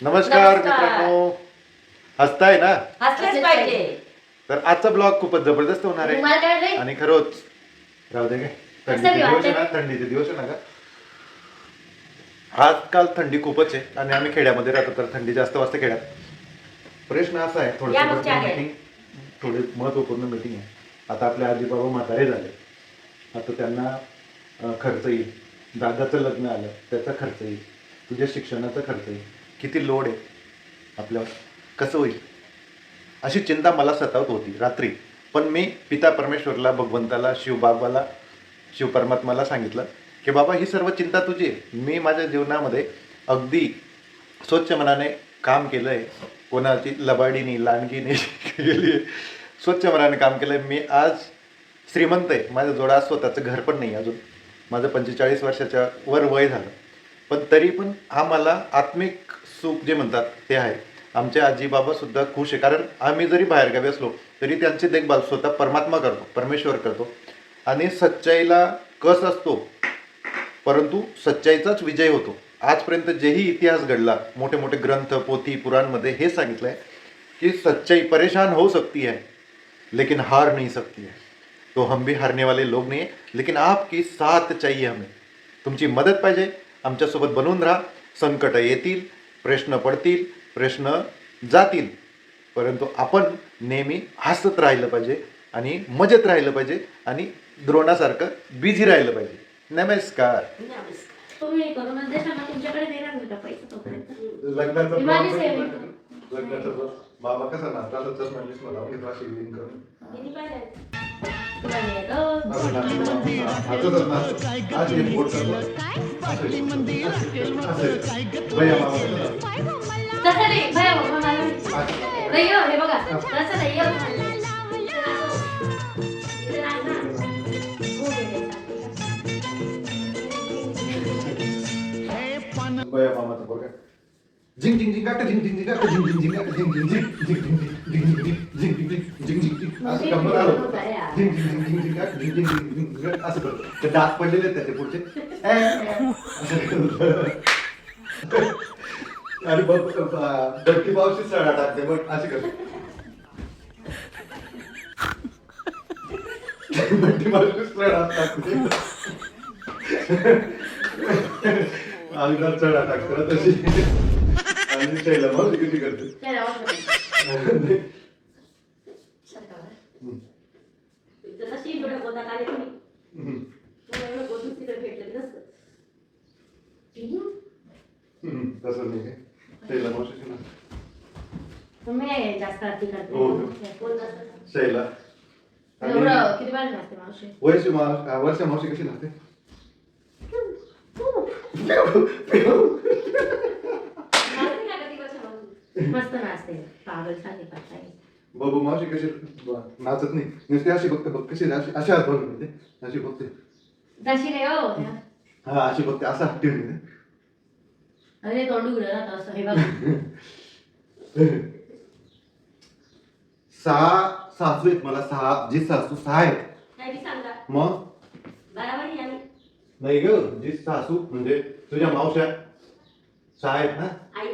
नमस्कार. मित्रांनो. हसताय ना? हसलेच पाहिजे. तर आजचा ब्लॉग खूपच जबरदस्त होणार आहे. तुम्हाला काय रे? आणि खरोच राहू दे काय थंडीचे दिवस आहे? ना? थंडीचे दिवस आहे ना का आजकाल थंडी खूपच आहे आणि आम्ही खेड्यामध्ये राहतो तर थंडी जास्त वाजते खेड्यात. प्रश्न असा आहे या मग थोडं चहा घ्या. मीटिंग थोडी महत्त्वपूर्ण मीटिंग आहे. आता आपले आजी बाबा म्हातारे झाले. आता त्यांना अं, खर्च येईल. दादाचं लग्न आलं त्याचा खर्च येईल. तुझ्या शिक्षणाचा खर्च येईल. किती लोड आहे आपल्यावर? कसं होईल? अशी चिंता मला सतावत होती रात्री. पण मी पिता परमेश्वरला भगवंताला शिवबाबाला शिवपरमात्माला सांगितलं की बाबा ही सर्व चिंता तुझी आहे. मी माझ्या जीवनामध्ये अगदी स्वच्छ मनाने काम केलं आहे कोणाची लबाडीनी लांडगीने केली आहे. स्वच्छ मनाने काम केलं आहे मी आज श्रीमंत आहे. माझ्या जोडा स्वतःचं घर पण नाही अजून. माझं पंचेचाळीस वर्षाच्या वर वय झालं. पण तरी पण हा मला आत्मिक सुख जे म्हणतात ते आहे. आमचे आजी बाबा सुद्धा खुश आहे. कारण आम्ही जरी बाहेरगावी असलो तरी त्यांची देखभाल स्वतः परमात्मा करतो परमेश्वर करतो. आणि सच्चाईला कस असतो? परंतु सच्चाईचाच विजय होतो. आजपर्यंत जेही इतिहास घडला मोठे मोठे ग्रंथ पोथी पुराणमध्ये हे सांगितलं आहे की सच्चाई परेशान हो सकती है लेकिन हार नहीं सकती है तो हम भी हारने वाले लोग नहीं है लेकिन आपकी साथ चाहिए हमें. तुमची मदत पाहिजे आमच्यासोबत बनवून राहा. संकट येतील प्रश्न पडतील प्रश्न जातील. परंतु आपण नेहमी हसत राहिलं पाहिजे आणि मजेत राहिलं पाहिजे आणि द्रोणासारखं बिझी राहिलं पाहिजे. नमस्कार. लग्नाचा. बाबा कसा नाचला? तर म्हणलीस मला तसं नाही भया हे बघा. तसं नाही झिंग झिंग झिंग झिंग झिंग झिंग झिंग झिंग झिंग झिंग झिंग झिंग, झिंग झिंग झिंग, झिंग झिंग झिंग, झिंग झिंग झिंग, असं कंबर आलं. झिंग झिंग झिंग झिंग झिंग झिंग झिंग झिंग असं करतो. ते दात पडलेले त्याचे पुढचे असं. आणि बघ बट्टी पावशी सडा टाकते बघ अशी करते बट्टी पावशी सडा टाकते अंगात चढा टाकते तशी की नसतं. हम्म. हम्म, तसं नाही शैला मावशीची ना. तुम्ही नाही जास्त आरती करते. हो. कोण जास्त करतं? शैला. आणि एवढं किती वेळ लागते मावशी? वर्षी मा वर्ष मावशी कशी लागते नाचते का कधी वर्षा मावशी? मस्त नाचते. पागल सारखी करताय बाबू मावशी कशी नाचत नाही. नुसते अशी बघते बघ कशी अशी अशी हात अशी बघते. हो. हा अशी बघते असं हात ठेवून देते. अरे तोंड उघडं राहतं असं. हे बघा. सहा सासू आहेत मला सहा जी सासू सहा आहेत. सांगा. मग? बराबर आम्ही. नाही ग जी सासू म्हणजे तुझ्या मावश्या सहा आहेत ना? आई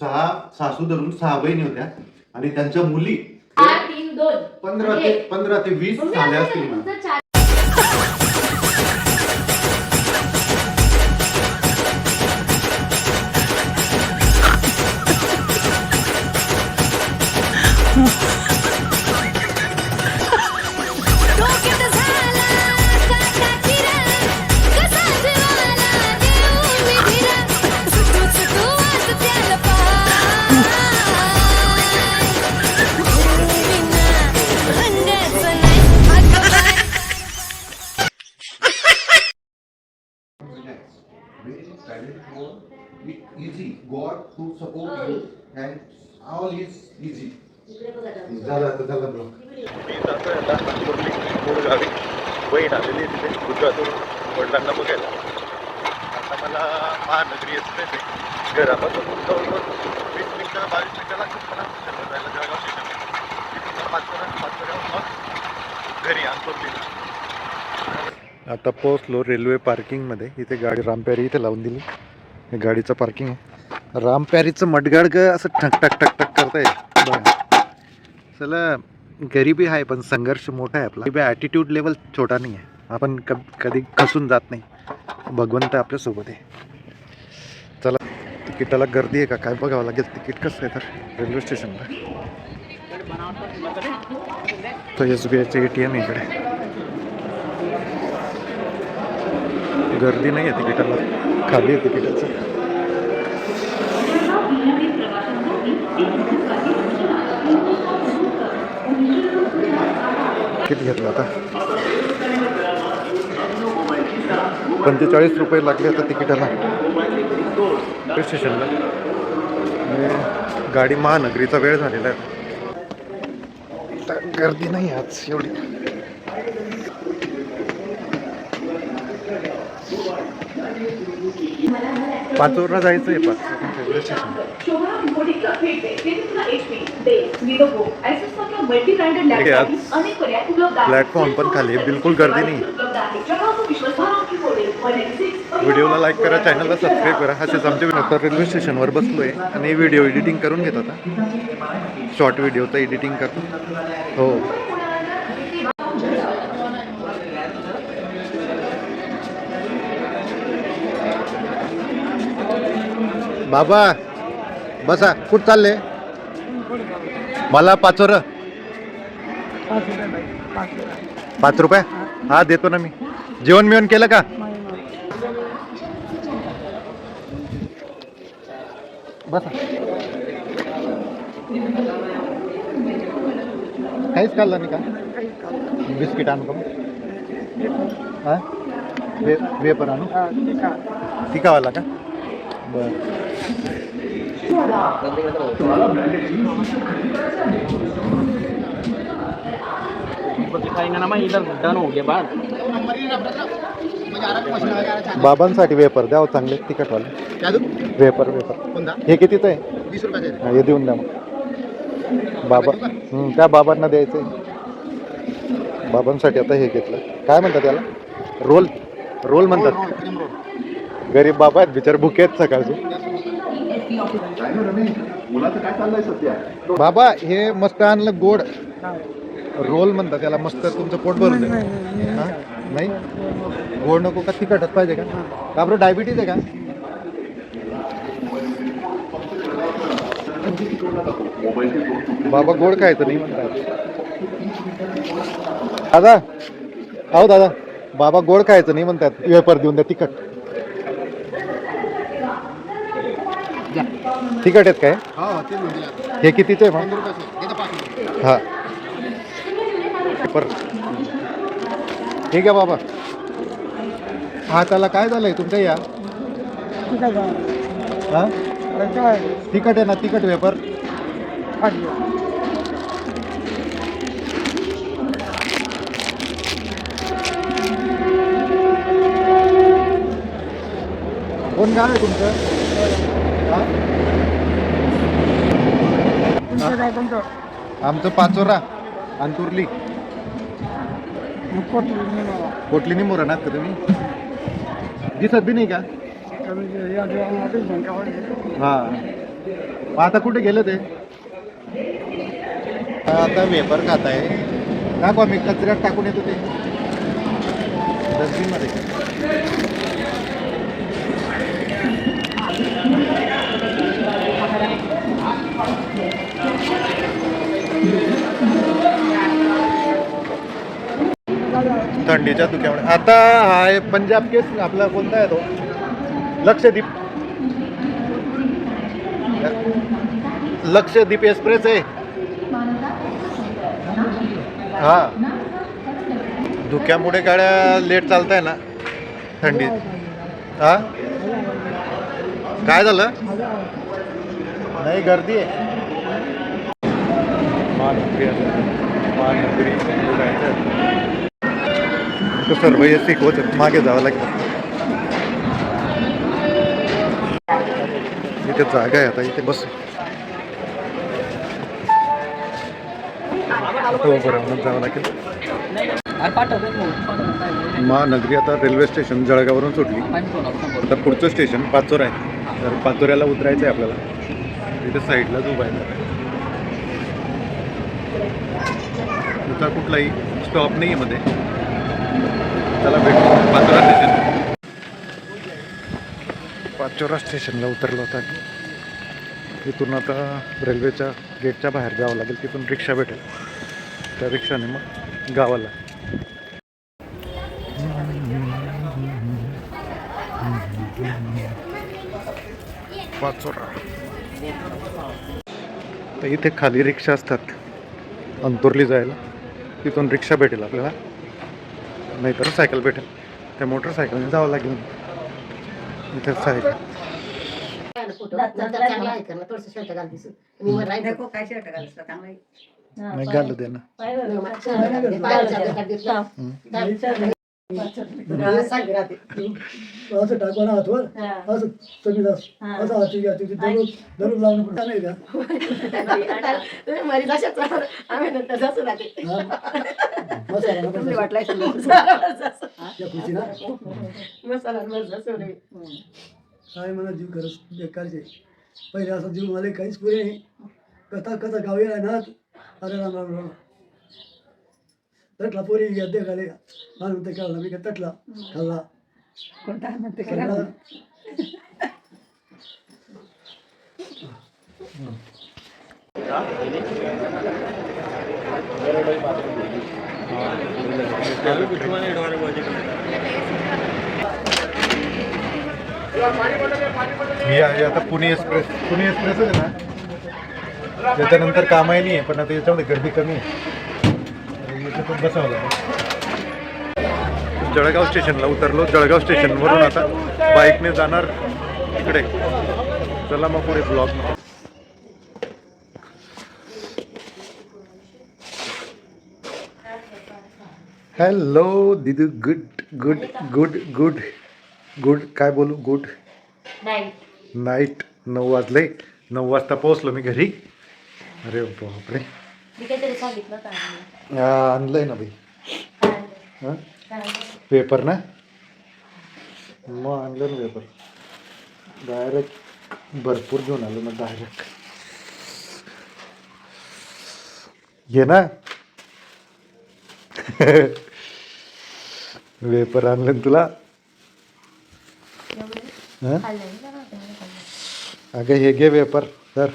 सहा सासू धरून सहा बहिणी होत्या. आणि त्यांच्या मुली आठ तीन दोन. पंधरा ते म्हणजे पंधरा ते वीस तुम्ही झाल्या असं असतील तुमचं चार easy. God to support you and all is easy. झालं आता झालं गावी. बहीण आलेली तिथे गुजरातून वडिलांना बघायला. आता मला महानगरी एक्सप्रेस आहे. घरापासून जवळजवळ वीस मिनिटं बावीस मिनिटं लागतात मला. शंभर जायला जळगाव स्टेशन तिथून पाचपर्यंत पाचपर्यंत मग घरी आणतो आता पोहोचलो रेल्वे पार्किंगमध्ये. इथे गाडी रामपेरी इथे लावून दिली. हे गाडीचं पार्किंग आहे. रामप्यारीचं मडगाड ग असं ठक टक टक टक करताय. बघा चला गरिबी आहे पण संघर्ष मोठा आहे आपला. ॲटिट्यूड लेवल छोटा नाही आहे. आपण क कधी खसून जात नाही. भगवंत आपल्यासोबत आहे. चला तिकिटाला गर्दी आहे का? काय बघावं लागेल? तिकीट कसं आहे तर? रेल्वे स्टेशनला. तो एस बी आयचं ए टी एम इकडे. गर्दी नाही आहे तिकिटाला. खाली आहे तिकिटाचं. किती घेतलं आता? पंचेचाळीस रुपये लागले आता तिकिटाला. रेल्वे स्टेशनला गाडी महानगरीचा वेळ झालेला आहे. गर्दी नाही आज एवढी. पाचोरला जायचं आहे पाच रेल्वे स्टेशन ठीक आहे, आज प्लॅटफॉर्म पण खाली आहे, बिलकुल गर्दी नाही. व्हिडिओला लाईक करा चॅनलला सबस्क्राईब करा. असेच आमचे आता रेल्वे स्टेशनवर बसलो आहे आणि व्हिडिओ एडिटिंग करून घेत आता शॉर्ट व्हिडिओचं एडिटिंग करतो. हो. बाबा बसा कुठं चालले? मला पाचोर पाच रुपये? हा देतो ना मी. जेवण बिवण केलं का? बसा. काहीच खाल्लं नाही का? बिस्किट आणू का? हा? वेपर आणू? तिकावाला का? ना डन हो बाबांसाठी वेपर द्या हो चांगले तिखटवाले. वेपर वेपर हे कितीचं आहे? हा, हे देऊन द्या मग. बाबा हं, त्या बाबांना द्यायचं बाबांसाठी आता हे घेतलं. काय म्हणतात त्याला रोल. रोल म्हणतात. गरीब बाबा आहेत बिचार भुके आहेत सकाळचे. बाबा हे मस्त आणलं गोड. रोल म्हणतात त्याला मस्त तुमचं पोट भरून नाही? गोड नको का तिखटच पाहिजे का? का बरं डायबिटीज आहे का? बाबा गोड खायचं नाही म्हणतात. दादा अहो दादा बाबा गोड खायचं नाही म्हणतात. वेपर देऊन द्या तिखट. तिखट आहेत काय? हे कितीचं आहे मग? हा ठीक आहे बाबा हा. त्याला काय झालंय? तुमच्या या. हा? तिखट आहे ना तिखट पेपर कोण गाव आहे तुमचं हा? आमचं पाचोरा अंतुर्ली. कोटली निंबोरा नात का तुम्ही? दिसत बी नाही का? हा. मग आता कुठे गेले ते? आता वेपर खात आहे. टाकू आम्ही कचऱ्यात टाकून येतो ते. डस्टबिन मध्ये थंडीच्या धुक्यामुळे आता हा आहे पंजाब केस आपला कोणता आहे तो? लक्षद्वीप. लक्षद्वीप एक्सप्रेस आहे. हा. धुक्यामुळे गाड्या लेट चालत आहे ना थंडीत. हा? काय झालं? नाही गर्दी आहे. महानगरी महानगरी जायचं. तो एस सी कोच मागे जावं लागेल इथे जागा आहे आता इथे बस हो बरोबर जावं लागेल. महानगरी आता रेल्वे स्टेशन जळगावरून सुटली. आता पुढचं स्टेशन पाचोरा आहे. तर पाचोऱ्याला उतरायचं आहे आपल्याला. तिथे साईडलाच उभा आहे. तुझा कुठलाही स्टॉप नाही आहे मध्ये. त्याला भेटू. पाचोरा स्टेशन पाचोरा स्टेशनला उतरलो होता तिथून आता रेल्वेच्या गेटच्या बाहेर जावं लागेल. तिथून रिक्षा भेटेल. त्या रिक्षाने मग गावाला. पाचोरा. तर इथे खाली रिक्षा असतात. अंतुरली जायला. तिथून रिक्षा भेटेल आपल्याला. नाहीतर सायकल भेटेल त्या मोटरसायकलने जावं लागेल इथे सायकल नाही घालू दे ना असं टाकून हातवर. असं तुम्ही असं हाती घ्या तिथे दररोज दररोज लावणं पडतं नाही का? काय मला जीव खरंच बेकारचे. पहिले असं जीव मला काहीच पुरे नाही. कथा कथा गावी ना अरे राम राम राम. तटला पोरी घ्या दे खाले म्हणून ते खाल्ला मी काय तटला? खाल्ला कोणता म्हणते खाल्ला. ही आहे आता पुणे एक्सप्रेस. पुणे एक्सप्रेस आहे ना? त्याच्यानंतर कामाही नाही आहे पण आता याच्यामध्ये गर्दी कमी आहे. बसावं लागेल. जळगाव स्टेशनला उतरलो. जळगाव स्टेशनवरून आता बाईकने जाणार इकडे. चला मग पुढे blog. Hello दिदू. Good good good good good काय बोलू? गुड नाईट नऊ वाजले. नऊ वाजता पोहोचलो मी घरी. अरे बापरे. सांगितलं हा, आणलंय ना बाई हाँ? पेपर ना? मग आणलं ना पेपर डायरेक्ट भरपूर घेऊन आलो ना डायरेक्ट घे ना? पेपर आणलं ना तुला? हाँ? अगं हे घे पेपर तर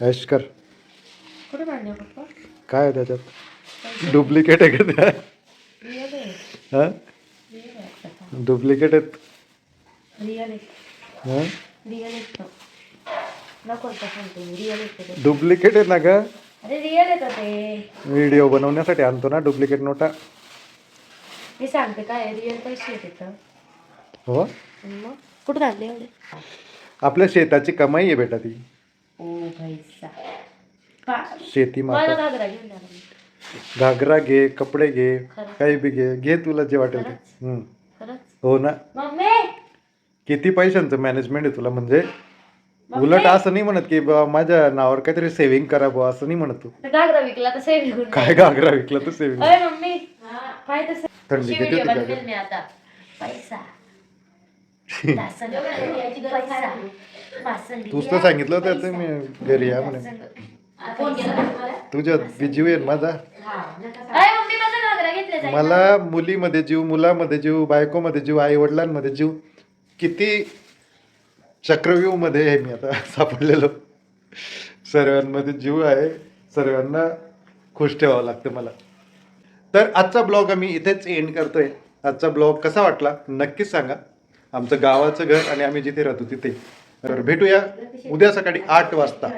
ऐश कर। कुठे काढले पप्पा? काय आहे त्याच्यात? डुप्लिकेट आहे का त्या? हां? डुप्लिकेट आहेत? रिअल हां? रिअल नको सांगते मी. रिअल येते डुप्लिकेट आहे ना ग? अरे रिअल येतं ते. व्हिडिओ बनवण्यासाठी आणतो ना डुप्लिकेट नोटा. मी सांगते काय रिअल पैसे हो? मग? कुठं घातले एवढे? आपल्या शेताची कमाई आहे बेटा ती. ओ पा- शेती माता. घागरा घे कपडे घे. काही बी घे. घे तुला जे वाटेल ते. हो ना. मम्मी! किती पैशांचं मॅनेजमेंट आहे तुला म्हणजे? उलट असं नाही म्हणत की माझ्या नावावर काहीतरी सेव्हिंग करा बुवा असं नाही म्हणत तू. घागरा विकला तर सेव्ह घेऊन काय घागरा विकला तर सेव्हिंग थंडी किती होती का. तूच तर सांगितलं होतं ते मी घरी या म्हणे. फोन केला का तुम्हाला? तुझ्यात बी जीव येईल माझा अरे मम्मी माझा घागरा घेतला जाईल मला मुलीमध्ये जीव मुलामध्ये जीव बायकोमध्ये जीव आई वडिलांमध्ये जीव किती चक्रव्यूहमध्ये आहे मी आता सापडलेलो. सर्वांमध्ये जीव आहे सर्वांना खुश ठेवावं लागतं मला. तर आजचा ब्लॉग आम्ही इथेच एंड करतोय. आजचा ब्लॉग कसा वाटला नक्कीच सांगा. आमचं गावाचं घर आणि आम्ही जिथे राहतो तिथे. तर भेटूया उद्या सकाळी आठ वाजता.